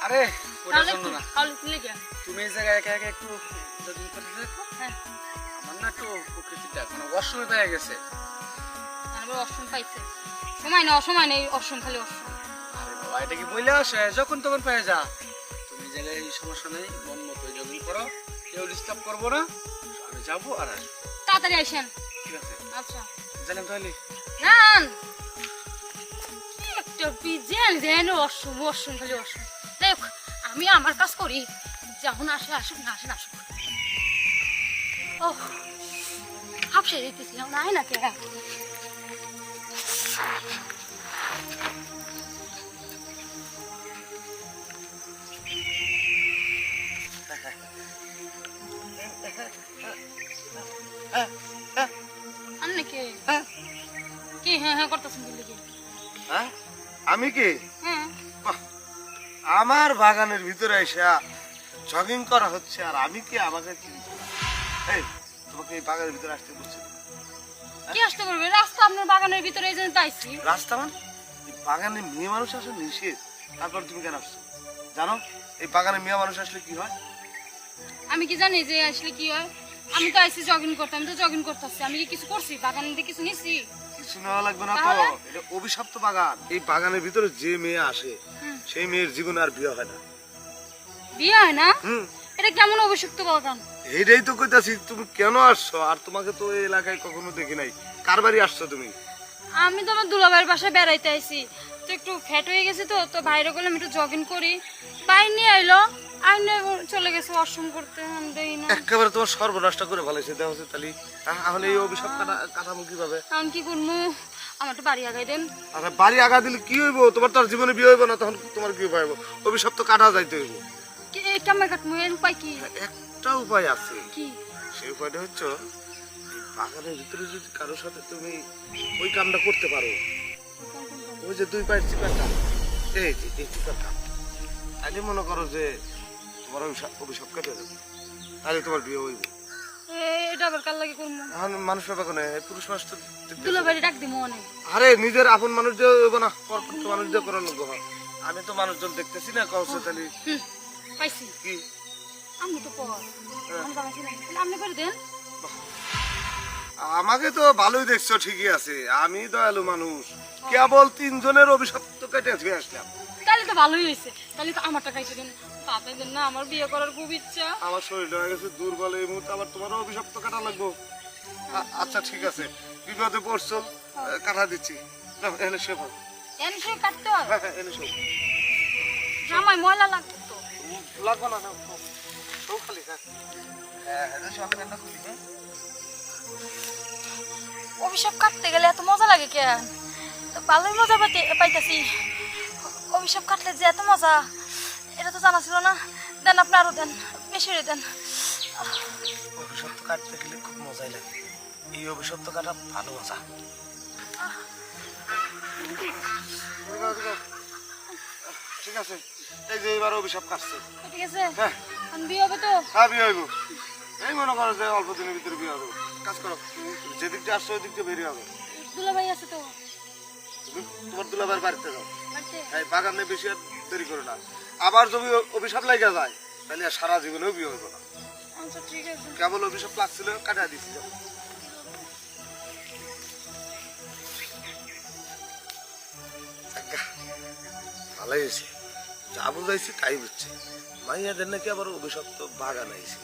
আরে তাহলে না। তুমি এই জায়গায় একা একা একটু jogging করতে দেখো। হ্যাঁ। আমার না একটু প্রকৃতিটা মানে অসময় পেয়ে গেছে। আবার অসম পাইছে। সময় না অসময় নেই অসম খালি অসম আরে বাবা এটা কি বইলে আসে? যখন তখন পেয়ে যা। তুমি জায়গায় এই সমস্যা নেই মন মতো জগিং করো। কেউ ডিস্টার্ব করব না। আমি যাব আর আসব। তাড়াতাড়ি আসেন। ঠিক আছে। আচ্ছা। জানেন তাহলে। রান একটা যেন অসম অসম খালি অসম আমি আমার কাজ করি। যখন আসে আসুক না আসে না আসুক। ও হাফসে দিতেছিলাম নাই না কে? কে? হ্যাঁ। কি হ্যাঁ হ্যাঁ করতেছেন দিল্লি কি? হ্যাঁ? আমি কি? হ্যাঁ। আমার বাগানের ভিতরে এসে জগিং করা হচ্ছে আর আমি কি আমাকে চিনছি না? এই তোমাকে এই বাগানের ভিতরে আসতে বলছি। কি আসতে করবে রাস্তা আপনার বাগানের ভিতরে এই জন্য তাইছি। রাস্তা মানে? বাগানে মেয়ে মানুষ আসে নিষেধ তারপর তুমি কেন আসছো? জানো এই বাগানে মেয়ে মানুষ আসলে কি হয়? আমি কি জানি যে আসলে কি হয়? আমি তো আইসি জগিং করতে আমি তো জগিং করতেছি। আমি কি কিছু করছি? বাগান দিয়ে কিছু নিছি? কিছু নেওয়া লাগবে না তো। এটা অভিশপ্ত বাগান। এই বাগানের ভিতরে যে মেয়ে আসে সেই মেয়ের জীবনে আর বিয়ে হয় না। বিয়ে হয় না? এটা কেমন অভিযুক্ত বাগান? এইটাই তো কইতাছি তুমি কেন আসছো? আর তোমাকে তো এই এলাকায় কখনো দেখি নাই। কার বাড়ি আসছো তুমি? আমি তো আমার দুলাভাইয়ের বাসায় বেড়াইতে আইছি। তো একটু ফ্যাট হয়ে গেছে তো তো বাইরে গেলাম একটু জগিং করি। বাইর নিয়ে আইলো। চলে গেছে অসম করতে না। একেবারে তোমার সর্বনাশটা করে দেওয়া হচ্ছে তাহলে তাহলে এই অভিশাপ কাটা কাটাবো কীভাবে? আমি কি করব? আমার তো বাড়ি আগাই দেন। বাড়ি আগা দিলে কি হইব? তোমার তো আর জীবনে বিয়ে হইব না তখন তোমার কি উপায় হইব? অভিশাপ তো কাটা যাইতে হইব। কি কেমন কাটবো এর উপায় কি? একটা উপায় আছে। কি? সেই উপায়টা হচ্ছে বাগানের ভিতরে যদি কারোর সাথে তুমি ওই কামটা করতে পারো ওই যে দুই পায়ের চিপাটা এই যে এই চিপাটা তাহলে মনে করো যে তোমার অভিশাপ কেটে যাবে তাহলে তোমার বিয়ে হইব। এ- এটা আবার কার লাগে করব এখন মানুষ ব্যাপার নেই পুরুষ মানুষ তো দেখতেছি। দুলাভাইরে ডাক দিমো অনেক। আরে নিজের আপন মানুষ দিয়ে হইব না পরপক্ষ মানুষ দিয়ে করানো গো আমি তো মানুষজন দেখতেছি না কৌশল তাহলে পাইছি। কি? আমি তো পর আমি বাগাইছি না আপনি করে দেন। আমাকে তো ভালোই দেখছ ঠিকই আছে। আমি দয়ালু মানুষ। কেবল তিনজনের অভিশাপ তো কেটে ধুয়ে আসলাম। তো ভালোই হয়েছে। তাহলে তো আমার না আমার বিয়ে করার খুব ইচ্ছা। আমার শরীরটা হয়ে গেছে দুর্বল এই মুহূর্তে আবার তোমারও অভিশাপ কাটা লাগবো। আচ্ছা ঠিক আছে। বিপদে পড়ছো কাটা দিচ্ছি। এনে শো এন সে কাটতে হয় হ্যাঁ এনে শো জামাই ময়লা লাগতো লাগবো না। শো খালি হ্যাঁ। হ্যাঁ রান্না করি হ্যাঁ। অভিশাপ কাটতে গেলে এত মজা লাগে কেন? তো ভালোই মজা পাইতে পাইতেছি। অভিশাপ কাটলে যে এত মজা এটা তো জানা ছিল না। দেন আপনি আরও দেন বেশি করে দেন। অভিশপ্ত কাটতে গেলে খুব মজাই লাগে। এই অভিশপ্ত কাটা ভালো মজা। ঠিক আছে এই যে এবার অভিশাপ কাটছে। ঠিক আছে হ্যাঁ। বিয়ে হবে তো? হ্যাঁ বিয়ে হইব। এই মনে করো যে অল্প দিনের ভিতরে বিয়ে হবে কাজ করো যেদিক দিয়ে আসছো ওই দিক দিয়ে বেরিয়ে হবে দুলাভাই আছে তো। তোমার দুলাবার বাড়িতে যাও। হ্যাঁ বাগানে বেশি আর দেরি করো না। আবার যদি অভিশাপ লাগা যায় তাহলে সারা জীবনেও বিয়ে হইব না। কেবল অভিশাপ লাগছিল কাটা দিচ্ছি ভালোই হয়েছে। যা বুঝাইছি তাই বুঝছে। মাইয়াদের নাকি আবার অভিশপ্ত বাগান আইছে।